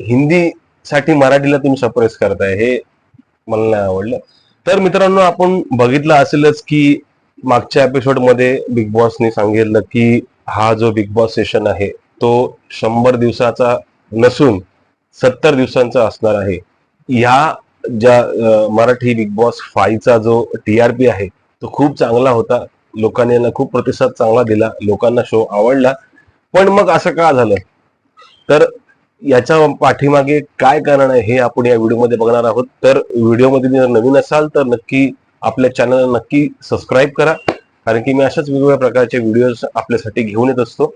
हिंदी साठी मराठीला तुम्ही सप्रेस करताय हे मला नाही आवडलं. तर मित्रांनो आपण बघितलं असेलच की मागच्या एपिसोडमध्ये बिग बॉसने सांगितलं की हा जो बिग बॉस सेशन आहे तो शंभर दिवसाचा नसून सत्तर दिवसांचा असणार आहे. ह्या ज्या मराठी बिग बॉस फायचा जो टी आर पी आहे तो खूप चांगला होता. लोकांनी यांना खूप प्रतिसाद चांगला दिला लोकांना शो आवडला. पण मग असं का झालं? तर याच्या पाठीमागे काय कारण आहे हे आपण या व्हिडिओमध्ये बघणार आहोत. तर व्हिडिओमध्ये जर नवीन असाल तर नक्की आपल्या चॅनलला नक्की सबस्क्राईब करा. कारण की मी अशाच वेगवेगळ्या प्रकारचे व्हिडिओज आपल्यासाठी घेऊन येत असतो.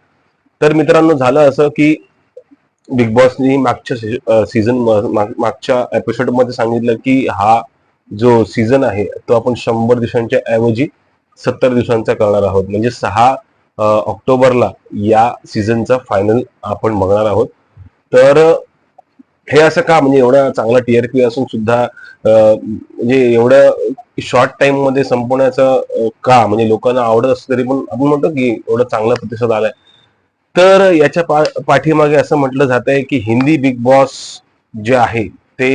तर मित्रांनो झालं असं की बिग बॉसनी मागच्या सीझन मागच्या एपिसोडमध्ये सांगितलं की हा जो सीझन आहे तो आपण शंभर दिवसांच्या ऐवजी सत्तर दिवसांचा करणार आहोत. म्हणजे सहा ऑक्टोबरला या सीझनचा फायनल आपण बघणार आहोत. तर हे असं का? म्हणजे एवढा चांगला टीआरपी असून सुद्धा म्हणजे एवढं शॉर्ट टाइममध्ये संपवण्याचं का? म्हणजे लोकांना आवडत असं तरी पण आपण म्हणतो की एवढा चांगला प्रतिसाद आलाय. तर याच्या पा पाठीमागे असं म्हटलं जात आहे की हिंदी बिग बॉस जे आहे ते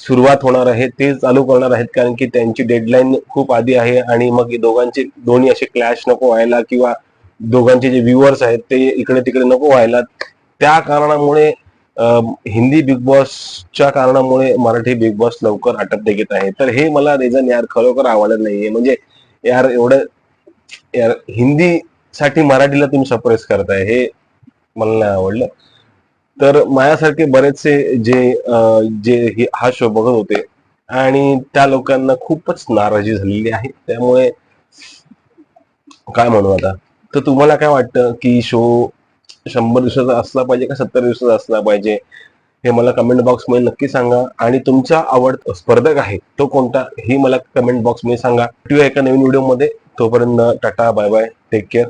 सुरुवात होणार आहे ते चालू करणार आहेत कारण की त्यांची डेडलाईन खूप आधी आहे आणि मग दोघांचे दोन्ही असे क्लॅश नको व्हायला किंवा दोघांचे जे व्ह्युअर्स आहेत ते इकडे तिकडे नको व्हायला. त्या कारणामुळे हिंदी बिग बॉसच्या कारणामुळे मराठी बिग बॉस लवकर आटपते घेत आहे. तर हे मला रिझन यार खरोखर आवडत नाहीये. म्हणजे यार एवढं यार हिंदी साठी मराठीला तुम्ही सप्रेस करताय हे मला नाही आवडलं. तर माझ्यासारखे बरेचसे जे जे हे- हा शो बघत होते आणि त्या लोकांना खूपच नाराजी झालेली आहे. त्यामुळे काय म्हणू आता? तर तुम्हाला काय वाटतं की शो शंभर दिवसाचा असला पाहिजे का सत्तर दिवसाचा असला पाहिजे? हे मला कमेंट बॉक्समध्ये नक्की सांगा. आणि तुमचा आवड स्पर्धक आहे तो कोणता? ही मला कमेंट बॉक्समध्ये सांगा. भेटूया एका नवीन व्हिडिओमध्ये. तोपर्यंत tata bye bye take care